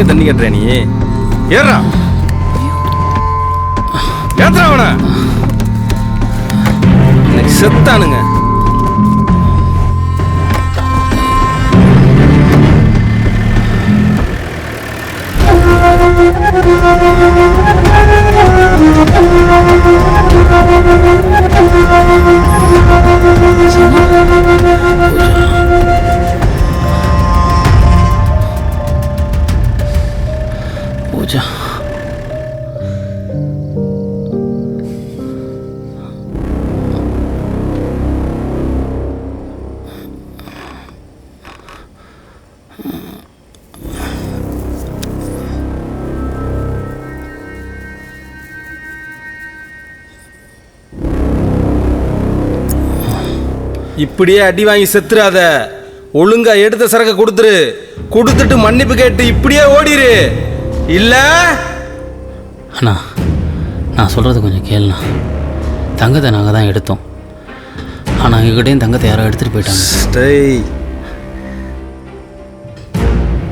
எனக்கே தண்ணி கட்டுற நீ? ஏறா ஏத்துறா அவன. எனக்கு செத்தானுங்க. பூஜா இப்படியே அடி வாங்கி செத்துறாத. ஒழுங்கா எடுத்த சரக்கு கொடுத்துரு. கொடுத்துட்டு மன்னிப்பு கேட்டு இப்படியே ஓடிரு. இல்ல. அண்ணா நான் சொல்கிறது கொஞ்சம் கேளுண்ணா. தங்கத்தை நாங்கள் தான் எடுத்தோம். ஆனால் எங்ககிட்டயும் தங்கத்தை யாரோ எடுத்துகிட்டு போயிட்டாங்க.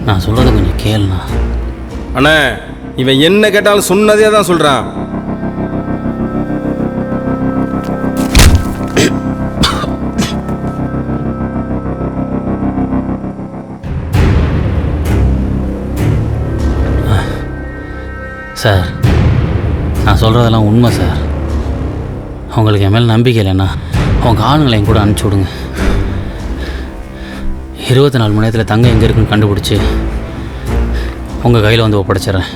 நான் சொல்கிறது கொஞ்சம் கேளுண்ணா. அண்ணே இவன் என்ன கேட்டாலும் சொன்னதே தான் சொல்றான். சார் நான் சொல்கிறதெல்லாம் உண்மை சார். உங்களுக்கு என் மேலே நம்பிக்கை இல்லைண்ணா அவங்க ஆளுங்களை என் கூட அனுப்பிச்சி விடுங்க. இருபத்தி நாலு மணி நேரத்தில் தங்கம் எங்கே இருக்குன்னு கண்டுபிடிச்சி உங்கள் கையில் வந்து ஒப்படைச்சிட்றேன்.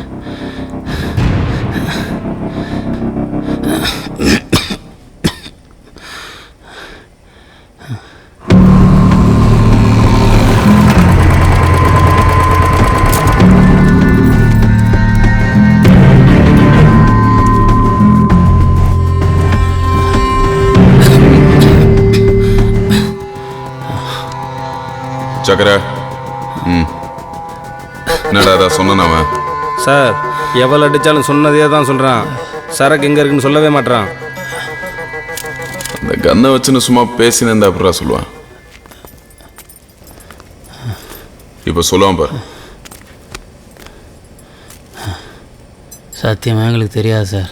சக்கர. ம். என்னடா அதான் சொன்னான் அவன்? சார் எவ்வளோ அடிச்சாலும் சொன்னதே தான் சொல்றான். சரக்கு எங்க இருக்குன்னு சொல்லவே மாட்றான். அந்த கன்னை வச்சுன்னு சும்மா பேசினேன் அப்புறம் சொல்லுவான். இப்போ சொல்லுவான் பாரு. சத்தியமாக எங்களுக்கு தெரியாது சார்.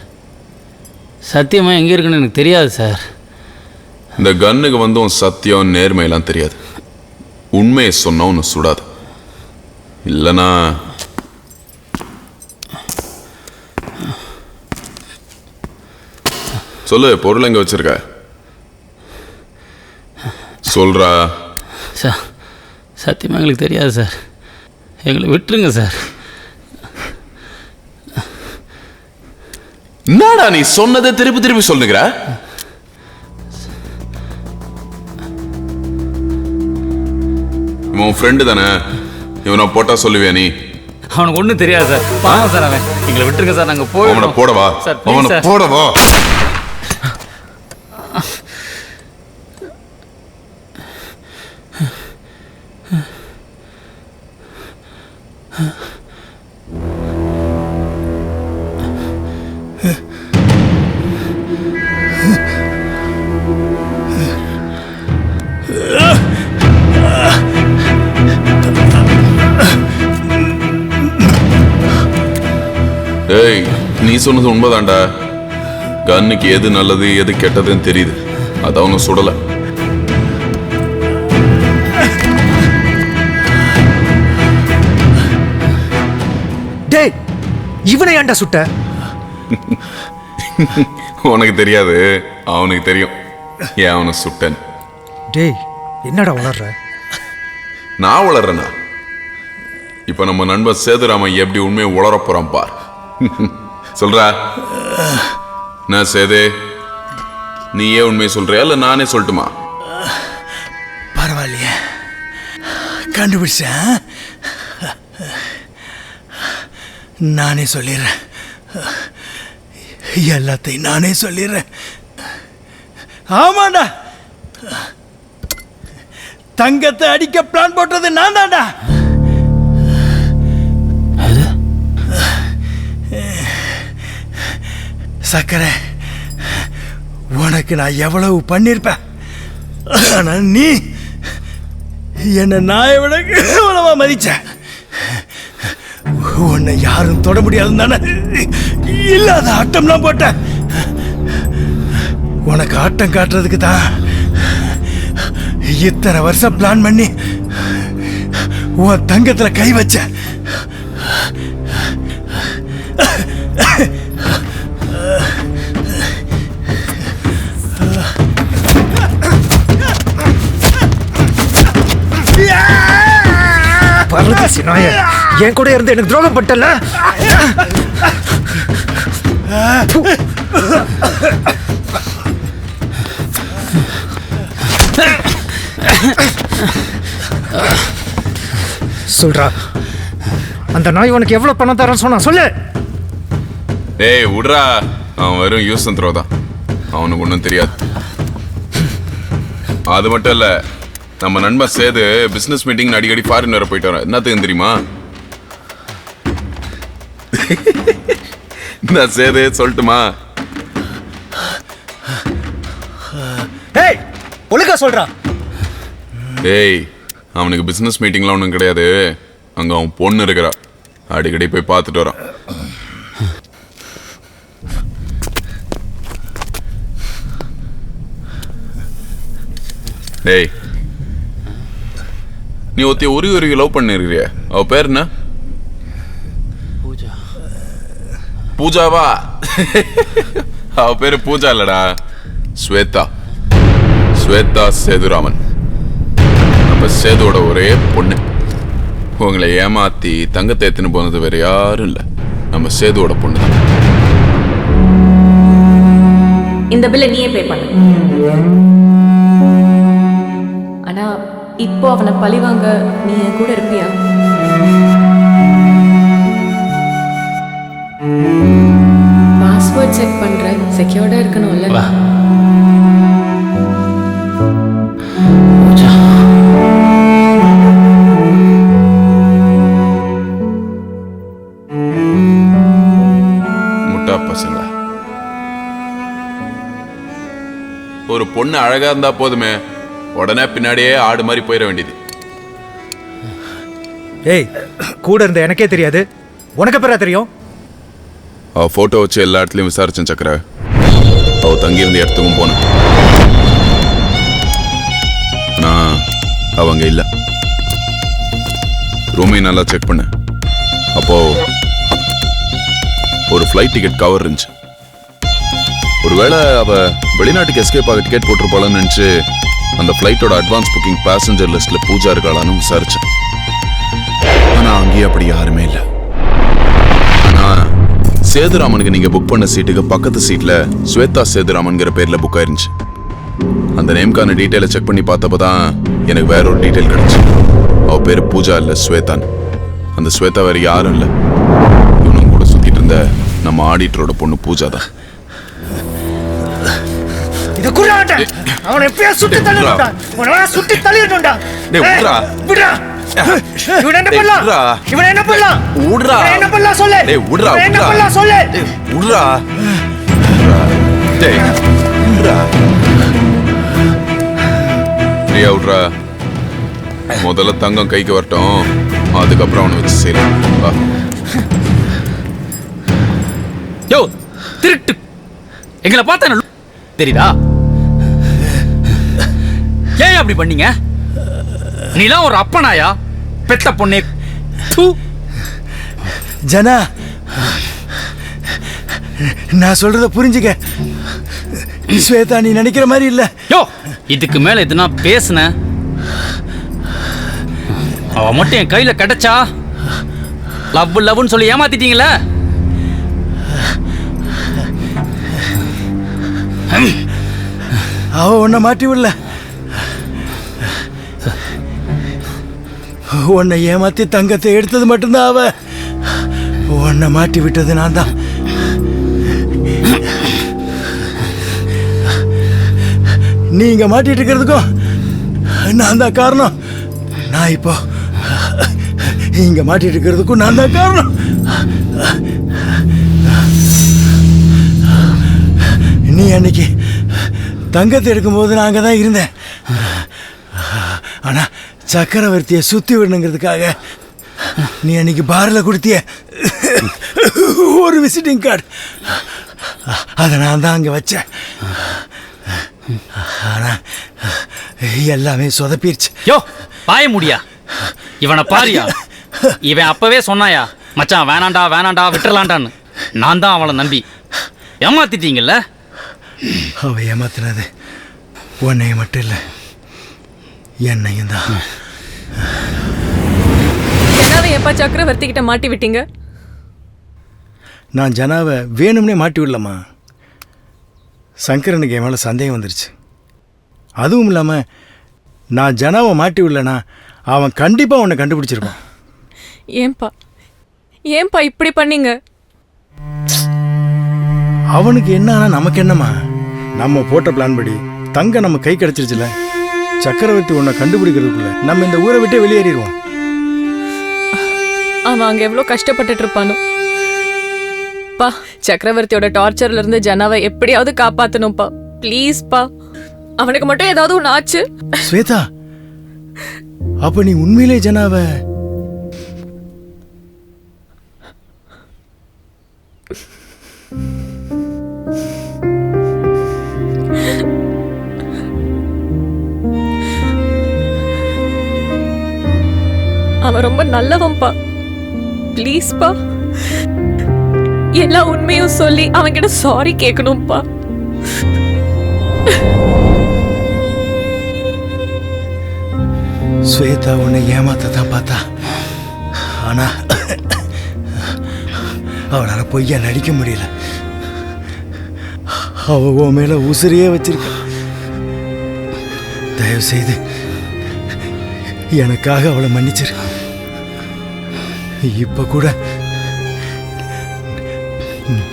சத்தியமாக எங்கே இருக்குன்னு எனக்கு தெரியாது சார். இந்த கன்னுக்கு வந்து உன் சத்தியம் நேர்மையெல்லாம் தெரியாது. உண்மையை சொன்னா உன்னை சுடாது. இல்லைனா சொல்லு பொருள் எங்க வச்சிருக்க? சொல்றா. சார் சத்தியமாக எங்களுக்கு தெரியாது சார். எங்களை விட்டுருங்க சார். என்னடா நீ சொன்னதை திருப்பி திருப்பி சொல்லுகிற? இவன் ஃப்ரெண்டு தானே? இவனை போட்டா சொல்லுவியா நீ? அவனுக்கு ஒன்றும் தெரியாது சார். பாவம் சார் அவன். எங்களை விட்டுருங்க சார். நாங்கள் அவனை போயிடுவோம் போடவா? சார், அவனை. போடவா? சொன்னது உண்மைதான்டா. கன்னுக்கு எது நல்லது எது கெட்டதுன்னு தெரியுது. அது அவனும் சுடல. டேய் இவனை ஏன்டா சுட்ட? உனக்கு தெரியாது அவனுக்கு தெரியும். ஏன் அவனை சுட்டன் டேய் என்னடா உணர்ற நான் வளர்றேனா? இப்ப நம்ம நண்பன் சேதுராமன் எப்படி உண்மையை உளர போறான் பார். சொல்றா? என்ன சேது? நீயே உண்மையை சொல்றியா இல்ல நானே சொல்லட்டுமா? பரவாயில்லையே. கண்டுபிடிச்சேன். நானே சொல்லிடுறேன். எல்லாத்தையும் நானே சொல்லிடுறேன். ஆமாண்டா. தங்கத்தை அடிக்க பிளான் போட்டது நான் தான்டா சக்கரை உனக்கு நான் எவ்வளவு பண்ணியிருப்பேன் ஆனா நீ என்னை நாயை விட கேவலமா மதிச்ச. உன்னை யாரும் தொட முடியாதுன்னு தானே? இல்லாத ஆட்டம்லாம் போட்டேன் உனக்கு ஆட்டம் காட்டுறதுக்கு தான் இத்தனை வருஷம் பிளான் பண்ணி உன் தங்கத்தில் கை வச்சேன். பரதேசி நாய என் கூட இருந்து எனக்கு துரோகம் பட்டல சொல்றா அந்த நாய் உனக்கு எவ்வளவு பணம் தரேன்னு சொன்னா சொல்லு. டேய் விடுறா. அவன் வெறும் யூஸ் தான். அவனுக்கு ஒன்றும் தெரியாது. அது மட்டும் இல்லை நம்ம நண்பன் சேது பிசினஸ் மீட்டிங் அடிக்கடி ஃபாரின் வர போயிட்டு வரேன். என்னத்துக்கு தெரியுமா? நான் சேது சொல்லட்டுமா? ஏய் ஒழுங்கா சொல்றா. டேய் அவனுக்கு பிசினஸ் மீட்டிங்லாம் ஒன்றும் கிடையாது. அங்க அவன் பொண்ணு இருக்கிறா. அடிக்கடி போய் பார்த்துட்டு வரான். டேய் நீ ஒருத்தி உருகி உருகி லவ் பண்ணிருக்கிறிய? அவ பேர் என்ன? பூஜா. பூஜாவா? அவ பேரு பூஜா இல்லடா. ஸ்வேதா. ஸ்வேதா சேதுராமன். நம்ம சேதுவோட ஒரே பொண்ணு. உங்களை ஏமாத்தி தங்கத்தை எடுத்துன்னு போனது வேற யாரும் இல்ல. நம்ம சேதுவோட பொண்ணு தான் இந்த பில்லை நீயே பே பண்ணு. இப்போ அவனை பழிவாங்க நீ என் கூட இருப்பியா? பாஸ்வேர்ட் செக் பண்றேன் செக்யூர்டா இருக்கணும்ல. வா. பூஜா. முட்டா பசங்க. ஒரு பொண்ணு அழகா இருந்தா போதுமே. உடனே பின்னாடியே ஆடு மாதிரி போயிட வேண்டியது. ஏய் கூட இருந்த எனக்கே தெரியாது. உனக்கு எப்பரா தெரியும்? அவ போட்டோ வச்சு எல்லா இடத்துலயும் விசாரிச்சேன் சக்கர. அவ தங்கி இருந்த இடத்துக்கும் போனேன் ஆனா அவங்க இல்ல. ரூமையும் நல்லா செக் பண்ணேன் அப்போ ஒரு ஃப்ளைட் டிக்கெட் கவர் இருந்துச்சு. ஒருவேளை அவ வெளிநாட்டுக்கு எஸ்கேப் ஆக டிக்கெட் போட்டிருப்பாளன்னு நினைச்சு அந்த ஃப்ளைட்டோட அட்வான்ஸ் புக்கிங் பேசஞ்சர் லிஸ்ட்ல பூஜா இருக்காளான்னு விசாரிச்சேன். ஆனா அங்கேயே அப்படி யாருமே இல்லை. ஆனா சேதுராமனுக்கு நீங்க புக் பண்ண சீட்டுக்கு பக்கத்து சீட்ல ஸ்வேதா சேதுராமன்கிற பேர்ல புக் ஆயிருந்துச்சு. அந்த நேம்கான டீட்டெயிலை செக் பண்ணி பார்த்தப்ப தான் எனக்கு வேற ஒரு டீட்டெயில் கிடைச்சு. அவ பேர் பூஜா இல்லை ஸ்வேதான் அந்த ஸ்வேதா வேற யாரும் இல்லை. இவனும் கூட சுத்திட்டு இருந்த நம்ம ஆடிட்டரோட பொண்ணு பூஜா தான் இத குறாட்ட அவனை எப்படியா சுட்டு விட்றா. உனவா சுட்டு தள்ளிடணும்டா. டேய், ஏய், விட்றா. விட்றா. இவன் என்ன பண்ணலாம். இவன் என்ன பண்ணலாம்? விட்றா. இவன் என்ன பண்ணலாம் சொல்லு? டேய் விட்றா இவன் என்ன பண்ணலாம் சொல்லு? டேய், விட்றா. விட்றா. டேய் விட்றா. பிரியா விட்றா. முதல்ல தங்கம் கைக்கு வரட்டும். அதுக்கப்புறம் அவனை வச்சு செய்யலாம் வா. யோ திருட்டு. எங்களை பார்த்தா தெரியுதா? ஏன் அப்படி பண்ணீங்க? நீலாம் ஒரு அப்பனாயா? பெத்த பொண்ணே. தூ. ஜனா நான் சொல்றத புரிஞ்சுக்க. ஸ்வேதா நீ நினைக்கிற மாதிரி இல்ல. யோ இதுக்கு மேல எதுனா பேசுன? அவ மட்டும் என் கையில கிடைச்சா லவ் லவ்னு சொல்லி ஏமாத்திட்டீங்களே? அவ உன்னை மாட்டி விடல. உன்னை ஏமாத்தி தங்கத்தை எடுத்தது மட்டும்தான் அவ. உன்னை மாட்டி விட்டது நான் தான். நீங்க மாட்டிட்டு இருக்கிறதுக்கும் நான் தான் காரணம். நான் இப்போ இங்க மாட்டிட்டு இருக்கிறதுக்கும் நான் தான் காரணம். நீ அன்னைக்கு தங்கத்தை எடுக்கும்போது நான் அங்கே தான் இருந்தேன். சக்கரவர்த்தியை சுற்றி விடணுங்கிறதுக்காக. நீ அன்னைக்கு பாரில் கொடுத்திய ஒரு விசிட்டிங் கார்டு அதை நான் தான் அங்கே வச்சேன். ஆனால் எல்லாமே சொதப்பிருச்சு. யோ பாய முடியா? இவனை பாரியா? இவன் அப்பவே சொன்னாயா மச்சான் வேணாண்டா வேணாண்டா விட்டுறலான்டான்னு நான் தான் அவளை நம்பி. ஏமாத்திட்டீங்கல்ல? அவ ஏமாத்தினது உன்னையும் மட்டும் இல்லை. என்னையும் தான் ஜனாவை எப்பா சக்கரவர்த்தி கிட்ட மாட்டி விட்டீங்க? நான் ஜனாவை வேணும்னே மாட்டி விடலம்மா. சங்கரனுக்கு என் மேலே சந்தேகம் வந்துருச்சு. அதுவும் இல்லாமல் நான் ஜனாவை மாட்டி விடலனா அவன் கண்டிப்பாக உன்னை கண்டுபிடிச்சிருப்பான். ஏன்பா? ஏன்பா இப்படி பண்ணீங்க? அவனுக்கு என்ன ஆனா நமக்கு என்னம்மா? நம்ம போட்ட பிளான் படி தங்க நம்ம கை கிடைச்சிருச்சுல. சக்கரவர்த்தி உன்னை கண்டுபிடிக்கிறதுக்குள்ள நம்ம இந்த ஊரை விட்டே வெளியேறிடுவோம். அவன் அங்க எவ்வளவு கஷ்டப்பட்டுட்டு இருப்பானோ. பா சக்கரவர்த்தியோட டார்ச்சர்ல இருந்து ஜனாவை எப்படியாவது காப்பாத்தணும்ப்பா ப்ளீஸ் பா. அவனுக்கு மட்டும் ஏதாவது ஒன்று ஆச்சு. ஸ்வேதா அப்ப நீ உண்மையிலே ஜனாவை அவன் ரொம்ப நல்லவன்பா ப்ளீஸ்ப்பா எல்லா உண்மையும் சொல்லி அவன்கிட்ட சாரி கேட்கணும்ப்பா ஸ்வேதா உன்னை ஏமாத்த தான் பார்த்தா. ஆனா அவளால பொய்யா நடிக்க முடியல. அவ உன் மேல உசிரியே வச்சிருக்க. தயவு செய்து எனக்காக அவளை மன்னிச்சிருக்க இப்ப கூட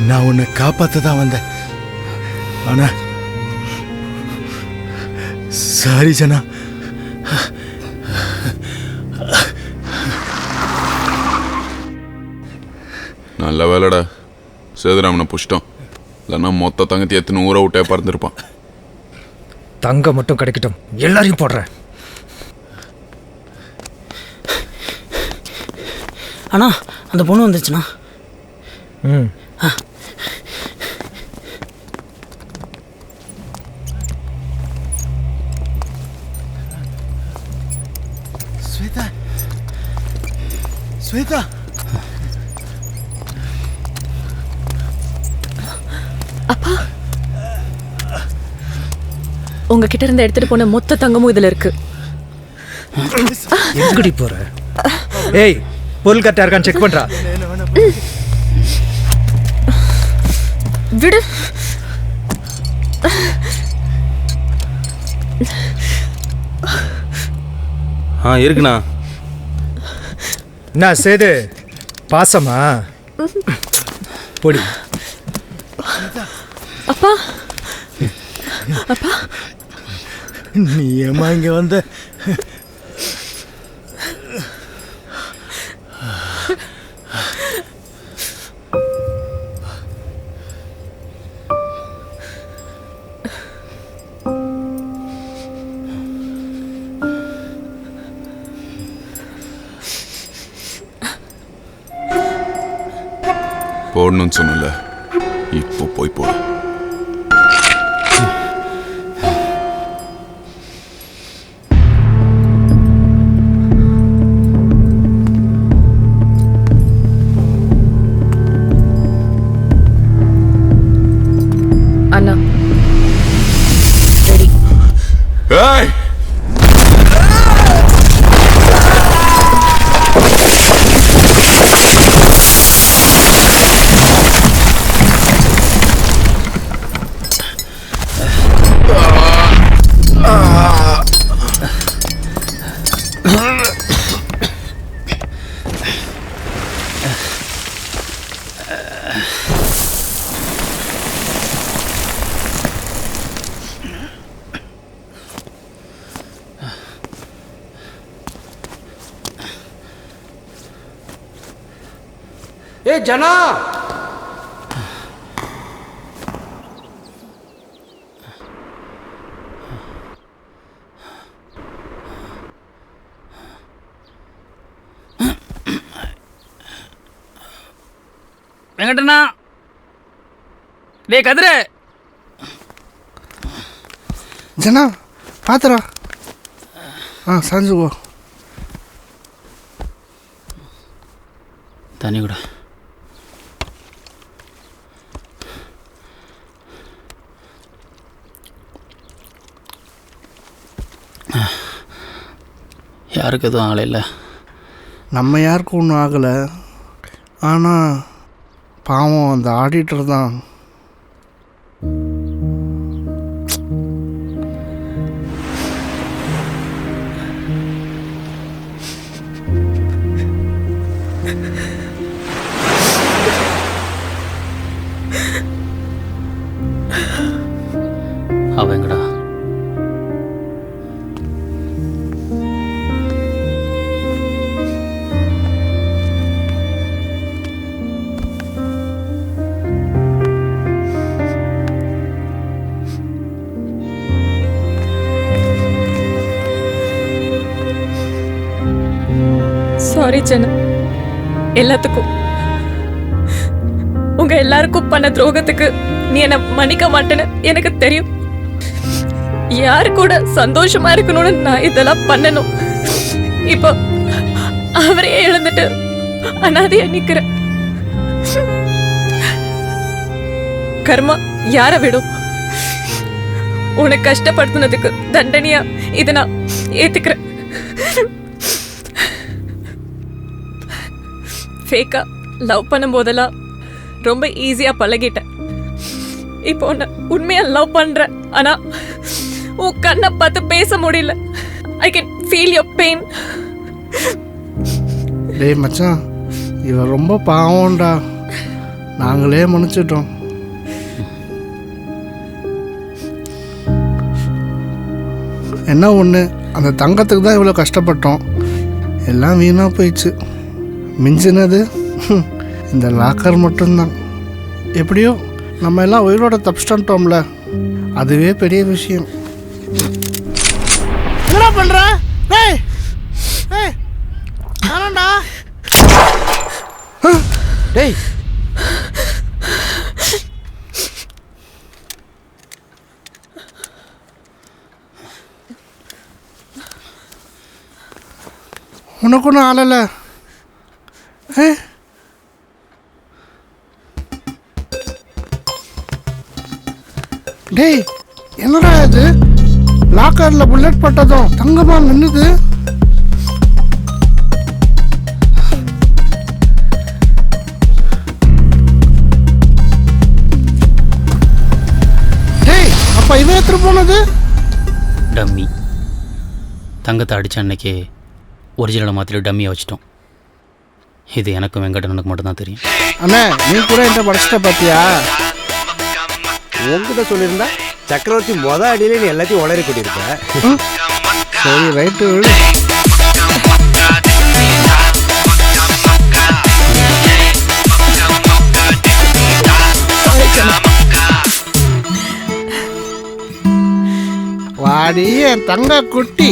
நான் உன்னை காப்பாத்த தான் வந்தேன். ஆனா சாரி ஜனா. நல்ல வேலைடா. சேதுராமனை புஷ்டம். இல்லைன்னா மொத்த தங்கத்தி எத்தனை ஊரை விட்டே பறந்துருப்பான். தங்கம் மட்டும் கிடைக்கட்டும். எல்லாரையும் போடுறேன். அண்ணா அந்த பொண்ணு வந்துருச்சுண்ணா. ம். ஸ்வேதா. ஸ்வேதா. உங்ககிட்ட இருந்து எடுத்துட்டு போன மொத்த தங்கமும் இதுல இருக்கு. எங்கடி போற? ஏய் பொருள் கரெக்டா இருக்கான்னு செக் பண்றா. விடு. ஆ இருக்குண்ணா. என்ன சேது? பாசமா? பொடி. அப்பா. அப்பா. நீ ஏமா இங்க வந்த? போடணும்னு சொன்னல இப்போ போய் போடு. அண்ணா. ஏய்! ஏ ஜனா! வெங்கடண்ணா! டேய் கதிர! ஜனா பாத்துறா. ஆ சாஞ்சுக்கோ தண்ணி கூட. யாருக்கு எதுவும் ஆகலை நம்ம யாருக்கும் ஒன்றும் ஆகலை. ஆனால் பாவம் அந்த ஆடிட்டர் தான். பிரச்சனை. எல்லாத்துக்கும். உங்க எல்லாருக்கும் பண்ண துரோகத்துக்கு நீ என்ன மன்னிக்க மாட்டேன்னு எனக்கு தெரியும். யாரு கூட சந்தோஷமா இருக்கணும்னு நான் இதெல்லாம் பண்ணணும். இப்போ அவரே எழுந்துட்டு அனாதையா நிக்கிற. கர்மா யார விடும்? உனக்கு கஷ்டப்படுத்தினதுக்கு தண்டனையா இதை நான் ஏத்துக்கிறேன். ஃபேக்கா லவ் பண்ணும் போதெல்லாம் ரொம்ப ஈஸியாக பழகிட்டேன். இப்போ உன்னை உண்மையாக லவ் பண்ணுறேன் ஆனால் உன் கண்ணை பார்த்து பேச முடியல. I can feel your pain டேய் மச்சான் இவன் ரொம்ப பாவம்டா. நாங்களே மன்னிச்சிட்டோம். என்ன ஒன்று அந்த தங்கத்துக்கு தான் இவ்வளோ கஷ்டப்பட்டோம். எல்லாம் வீணாக போயிடுச்சு. மிஞ்சினது. இந்த லாக்கர் மட்டும்தான். எப்படியோ நம்ம எல்லாம் உயிரோட தப்பிச்சிட்டோம்ல. அதுவே பெரிய விஷயம். என்னடா பண்ற? டேய் டேய் ஆனண்டா டேய். உனக்கு ஒன்றும் ஆளலை. டேய் என்னடா இது? லாக்கரில் புல்லட் பட்டதும் தங்கமா மின்னுது டேய் அப்ப இவன் எடுத்துட்டு போனது? டம்மி. தங்கத்தை அடித்த அன்னைக்கு ஒரிஜினலை மாற்றிட்டு டம்மியை வச்சிட்டோம். இது எனக்கும் வெங்கடனுக்கு மட்டும்தான் தெரியும். அண்ணே நீ கூட என்கிட்ட படிச்சிட்ட பாத்தியா உங்ககிட்ட சொல்லியிருந்தா சக்கரவர்த்தி மொத அடியிலே நீ எல்லாத்தையும் உளறி கொட்டியிருப்ப. சரி ரைட்டு. வாடி என் தங்க குட்டி.